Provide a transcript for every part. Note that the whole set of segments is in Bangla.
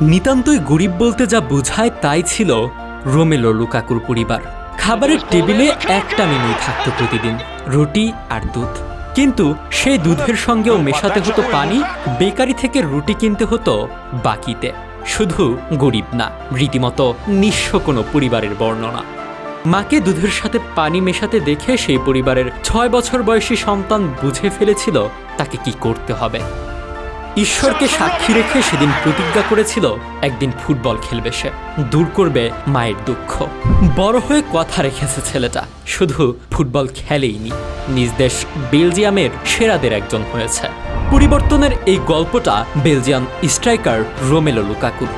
নিতান্তই গরিব বলতে যা বোঝায় তাই ছিল রোমেলো লুকাকুর পরিবার। খাবারের টেবিলে একটা মেনুই থাকতো প্রতিদিন, রুটি আর দুধ। কিন্তু সেই দুধের সঙ্গেও মেশাতে হতো পানি, বেকারি থেকে রুটি কিনতে হতো বাকিতে। শুধু গরিব না, রীতিমতো নিঃস্ব কোনো পরিবারের বর্ণনা। মাকে দুধের সাথে পানি মেশাতে দেখে সেই পরিবারের ছয় বছর বয়সী সন্তান বুঝে ফেলেছিল তাকে কি করতে হবে। ঈশ্বরকে সাক্ষী রেখে সেদিন প্রতিজ্ঞা করেছিল, একদিন ফুটবল খেলবে সে। দূর করবে মায়ের দুঃখ। বড় হয়ে কথা রেখেছে ছেলেটা, শুধু ফুটবল খেলেইনি। নিজ দেশ বেলজিয়ামের সেরাদের একজন হয়েছে। পরিবর্তনের এই গল্পটা বেলজিয়াম স্ট্রাইকার রোমেলো লুকাকুর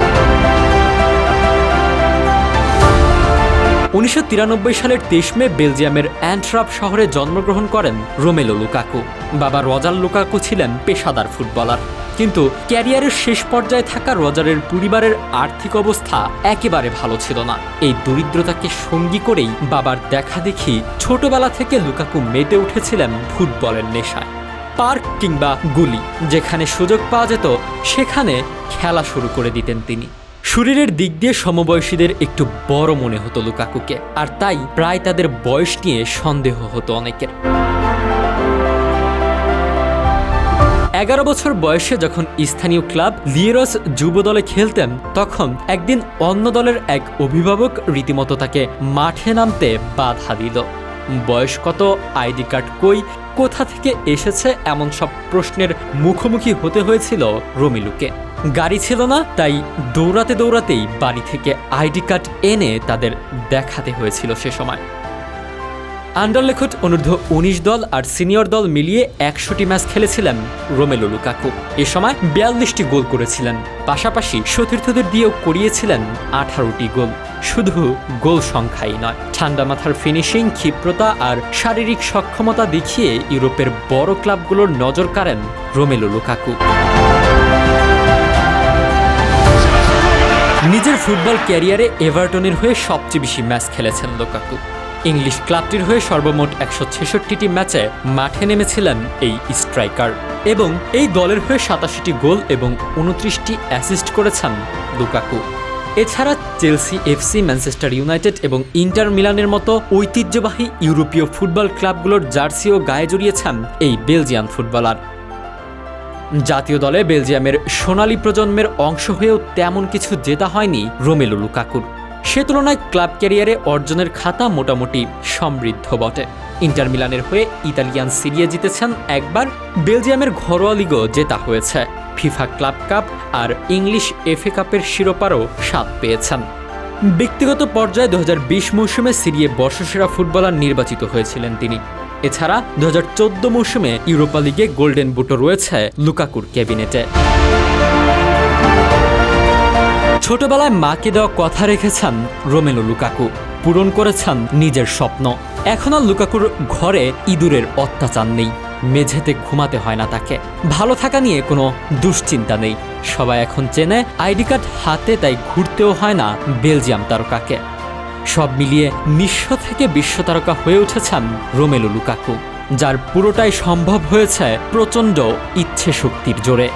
উনিশশো তিরানব্বই সালের তেইশ মে বেলজিয়ামের অ্যান্ট্রাপ শহরে জন্মগ্রহণ করেন রোমেলো লুকাকু। বাবা রজার লুকাকু ছিলেন পেশাদার ফুটবলার। কিন্তু ক্যারিয়ারের শেষ পর্যায়ে থাকা রজারের পরিবারের আর্থিক অবস্থা একেবারে ভালো ছিল না। এই দরিদ্রতাকে সঙ্গী করেই বাবার দেখা দেখি ছোটবেলা থেকে লুকাকু মেতে উঠেছিলেন ফুটবলের নেশায়। পার্ক কিংবা গুলি, যেখানে সুযোগ পাওয়া যেত, সেখানে খেলা শুরু করে দিতেন তিনি। শরীরের দিক দিয়ে সমবয়সীদের একটু বড় মনে হতো লুকাকুকে, আর তাই প্রায় তাদের বয়স নিয়ে সন্দেহ হতো অনেকের। এগারো বছর বয়সে যখন স্থানীয় ক্লাব লিয়েরস যুব দলে খেলতেন, তখন একদিন অন্য দলের এক অভিভাবক রীতিমতো তাকে মাঠে নামতে বাধা দিল। বয়স কত, আইডি কার্ড কই, কোথা থেকে এসেছে, এমন সব প্রশ্নের মুখোমুখি হতে হয়েছিল রমিলুকে। গাড়ি ছিল না, তাই দৌড়াতে দৌড়াতেই বাড়ি থেকে আইডি কার্ড এনে তাদের দেখাতে হয়েছিল সে সময়। আন্ডারলেখট অনূর্ধ্ব উনিশ দল আর সিনিয়র দল মিলিয়ে একশোটি ম্যাচ খেলেছিলেন রোমেলো লুকাকু। এ সময় বিয়াল্লিশটি গোল করেছিলেন, পাশাপাশি সতীর্থদের দিয়েও করিয়েছিলেন আঠারোটি গোল। শুধু গোল সংখ্যাই নয়, ঠান্ডা মাথার ফিনিশিং, ক্ষিপ্রতা আর শারীরিক সক্ষমতা দেখিয়ে ইউরোপের বড় ক্লাবগুলোর নজর কাড়েন রোমেলো লুকাকু। নিজের ফুটবল ক্যারিয়ারে এভারটনের হয়ে সবচেয়ে বেশি ম্যাচ খেলেছেন লোকাকু। ইংলিশ ক্লাবটির হয়ে সর্বমোট একশো ছেষট্টিটি ম্যাচে মাঠে নেমেছিলেন এই স্ট্রাইকার এবং এই দলের হয়ে সাতাশিটি গোল এবং উনত্রিশটি অ্যাসিস্ট করেছেন লুকাকু। এছাড়া চেলসি, এফসি, ম্যানচেস্টার ইউনাইটেড এবং ইন্টার মিলানের মতো ঐতিহ্যবাহী ইউরোপীয় ফুটবল ক্লাবগুলোর জার্সিও গায়ে জড়িয়েছেন এই বেলজিয়ান ফুটবলার। জাতীয় দলে বেলজিয়ামের সোনালী প্রজন্মের অংশ হয়েও তেমন কিছু জেতা হয়নি রোমেলো লুকাকুর। সে তুলনায় ক্লাব ক্যারিয়ারে অর্জনের খাতা মোটামুটি সমৃদ্ধ বটে। ইন্টার মিলানের হয়ে ইতালিয়ান সিরিয়া জিতেছেন একবার, বেলজিয়ামের ঘরোয়া লিগও জেতা হয়েছে। ফিফা ক্লাব কাপ আর ইংলিশ এফএ কাপের শিরোপারও স্বাদ পেয়েছেন। ব্যক্তিগত পর্যায়ে দু হাজার বিশ মৌসুমে সিরিয়ে বর্ষসেরা ফুটবলার নির্বাচিত হয়েছিলেন তিনি। এছাড়া দু হাজার চোদ্দ মৌসুমে ইউরোপা লিগে গোল্ডেন বুটও রয়েছে লুকাকুর ক্যাবিনেটে। ছোটবেলায় মাকে দেওয়া কথা রেখেছেন রোমেলো লুকাকু, পূরণ করেছেন নিজের স্বপ্ন। এখন আর লুকাকুর ঘরে ইঁদুরের অত্যাচার নেই, মেঝেতে ঘুমাতে হয় না তাকে। ভালো থাকা নিয়ে কোনো দুশ্চিন্তা নেই, সবাই এখন চেনে আইডি কার্ড হাতে তাই ঘুরতেও হয় না বেলজিয়াম তারকাকে। সব মিলিয়ে নিঃস্ব থেকে বিশ্বতারকা হয়ে উঠেছেন রোমেলু লুকাকু, যার পুরোটাই সম্ভব হয়েছে প্রচণ্ড ইচ্ছে শক্তির জোরে।